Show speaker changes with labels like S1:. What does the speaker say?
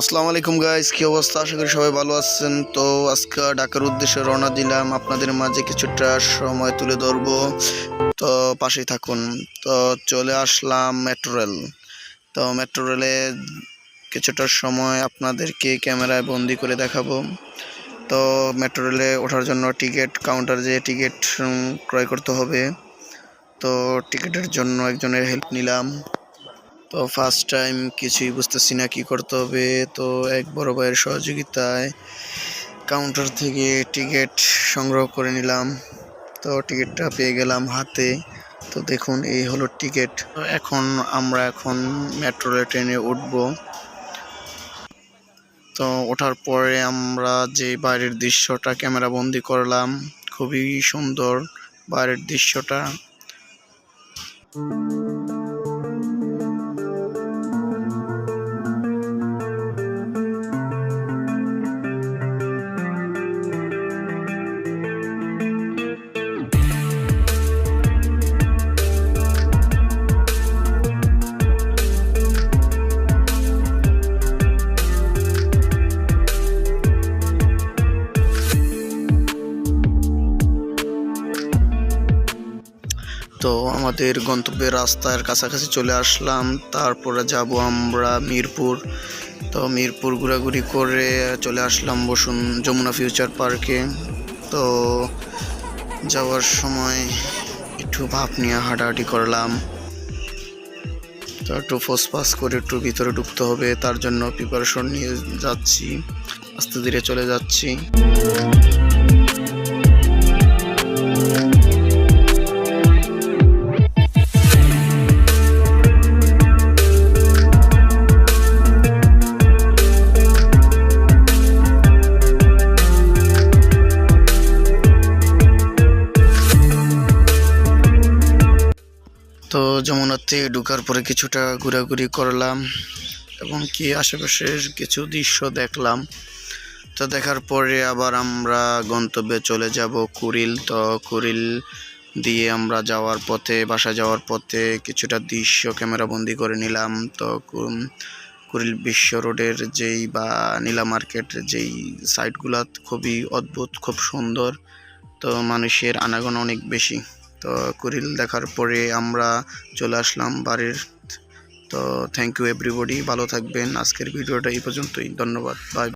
S1: আসসালামু আলাইকুম গাইস কি অবস্থা? আশা করি সবাই ভালো আছেন। তো আজকে ঢাকার উদ্দেশ্যে রওনা দিলাম। আপনাদের মাঝে কিছুটা সময় তুলে ধরবো। তো পাশেই থাকুন। তো চলে আসলাম মেট্রো রেল তো মেট্রো রেলে কিছুটা সময় আপনাদেরকে ক্যামেরায় বন্দি করে দেখাবো। তো মেট্রো রেলে ওঠার জন্য টিকিট কাউন্টার যেয়ে টিকিট ক্রয় করতে হবে। তো টিকিটের জন্য একজনের হেল্প নিলাম। তো ফার্স্ট টাইম কিছুই বুঝতেছি না কি করতে হবে। তো এক বড় ভাইয়ের সহযোগিতায় কাউন্টার থেকে টিকিট সংগ্রহ করে নিলাম। তো টিকিটটা পেয়ে গেলাম হাতে। তো দেখুন, এই হলো টিকিট এখন আমরা এখন মেট্রো ট্রেনে উঠব। তো ওঠার পরে আমরা যে বাইরের দৃশ্যটা ক্যামেরা বন্দি করলাম, খুবই সুন্দর বাইরের দৃশ্যটা। তো আমাদের গন্তব্যের রাস্তার কাছাকাছি চলে আসলাম। তারপরে যাব আমরা মিরপুর। তো মিরপুর ঘোরাঘুরি করে চলে আসলাম বসুন যমুনা ফিউচার পার্কে। তো যাওয়ার সময় একটু ভাব নিয়ে হাঁটাহাঁটি করলাম। তো একটু ফোসফাস করে একটু ভিতরে ঢুকতে হবে, তার জন্য প্রিপারেশন নিয়ে যাচ্ছি। আস্তে ধীরে চলে যাচ্ছি। তো যমুনার থেকে ঢুকার পরে কিছুটা ঘোরাঘুরি করলাম এবং কি আশেপাশের কিছু দৃশ্য দেখলাম। তো দেখার পরে আবার আমরা গন্তব্যে চলে যাব কুড়িল তো কুড়িল দিয়ে আমরা যাওয়ার পথে বাসা যাওয়ার পথে কিছুটা দৃশ্য ক্যামেরা বন্দি করে নিলাম। তো কু- কুড়িল বিশ্ব রোডের যেই বা নীলা মার্কেটের যেই সাইটগুলা খুবই অদ্ভুত, খুব সুন্দর। তো মানুষের আনাগোনা অনেক বেশি। তো কুরিল দেখার পরে আমরা চলে আসলাম বাড়ির। তো থ্যাংক ইউ এভরিবডি ভালো থাকবেন। আজকের ভিডিওটা এই পর্যন্তই। ধন্যবাদ। বাই